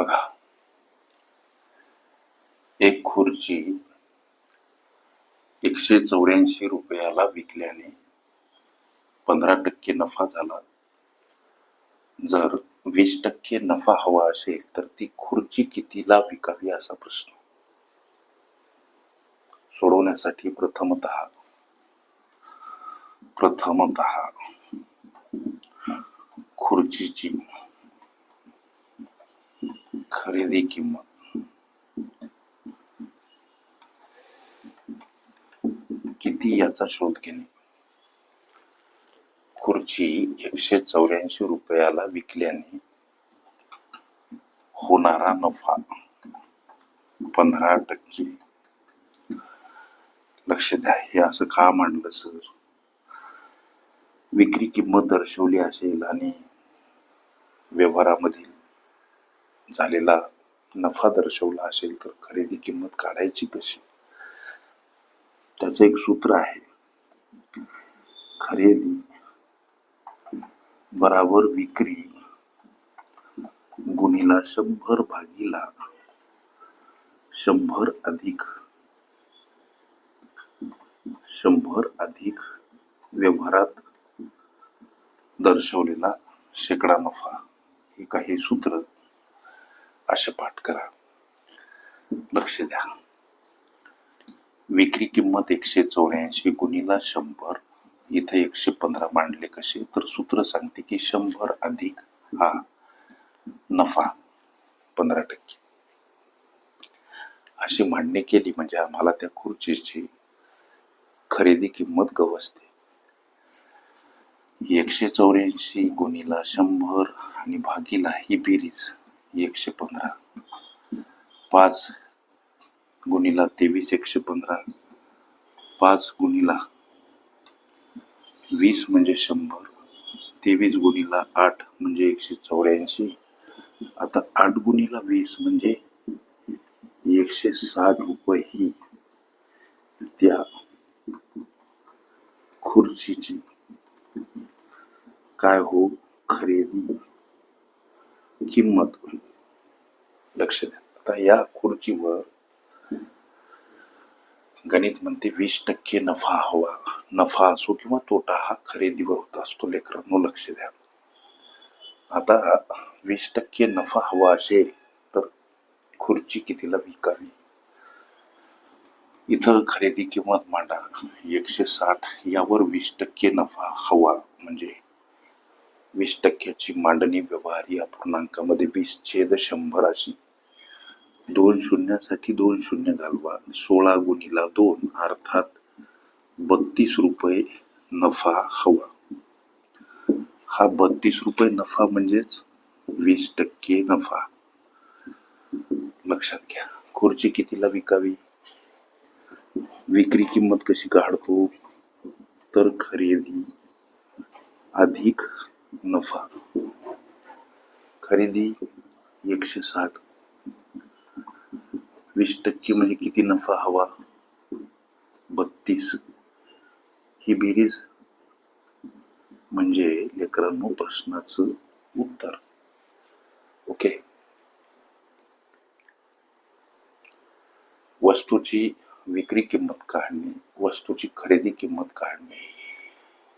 बघा. एक खुर्ची एकशे चौऱ्याऐंशी रुपयाला विकल्याने पंधरा टक्के नफा झाला. जर वीस टक्के नफा हवा असेल तर ती खुर्ची कितीला विकावी असा प्रश्न. सोडवण्यासाठी प्रथमत प्रथमत खुर्चीची खरेदी किंमत. किती याचा शोध घेणे? खुर्ची एकशे चौऱ्याऐंशी रुपयाला विकल्याने होणारा नफा पंधरा टक्के. लक्ष द्या हे असं का मांडलं सर? विक्री किंमत दर्शवली असेल आणि व्यवहारामधील झालेला नफा दर्शवला असेल तर खरेदी किंमत काढायची कशी? त्याचं एक सूत्र आहे. खरेदी बराबर विक्री गुणीला शंभर भागीला शंभर अधिक शंभर अधिक व्यवहारात दर्शवलेला शेकडा नफा. हे काही सूत्र असे पाठ करा. लक्ष द्या. विक्री किंमत एकशे चौऱ्याऐंशी गुणीला शंभर. इथे एकशे पंधरा मांडले कसे? तर सूत्र सांगते की शंभर अधिक हा नफा पंधरा टक्के. अशी मांडणी केली म्हणजे आम्हाला त्या खुर्चीची खरेदी किंमत गवसते. एकशे चौऱ्याऐंशी गुणीला शंभर आणि भागीला ही बेरीज. एकशे पंधरा. पाच गुणीला तेवीस एकशे पंधरा. पाच गुणीला वीस म्हणजे शंभर. तेवीस गुणीला आठ म्हणजे एकशे चौऱ्याऐंशी. आता आठ गुणीला वीस म्हणजे एकशे साठ रुपये. ही त्या खुर्चीची काय हो खरेदी? किंमत लक्ष द्या. आता या खुर्चीवर गणित म्हणते वीस टक्के नफा हवा. नफा असो किंवा तोटा हा खरेदीवर होत असतो लेकरांनो लक्ष द्या. आता वीस टक्के नफा हवा असेल तर खुर्ची कितीला विकावी? इथं खरेदी किंमत मांडा. एकशे साठ यावर वीस टक्के नफा हवा म्हणजे वीस टक्क्याची मांडणी व्यवहारी अपूर्णांकामध्ये वीस छेद शंभर अशी. दोन शून्यासाठी दोन शून्य घालवा. सोळा गुणीला दोन अर्थात बत्तीस रुपये नफा हवा. हा बत्तीस रुपये नफा म्हणजेच वीस टक्के नफा. लक्षात घ्या. खुर्ची कितीला विकावी? विक्री किंमत कशी काढतो? तर खरेदी अधिक नफा. खरेदी एकशे साठ. वीस टक्के म्हणजे किती नफा हवा? बत्तीस. ही बेरीज म्हणजे लेकरांनो प्रश्नाचं उत्तर. ओके? वस्तूची विक्री किंमत काढणे वस्तूची खरेदी किंमत काढणे.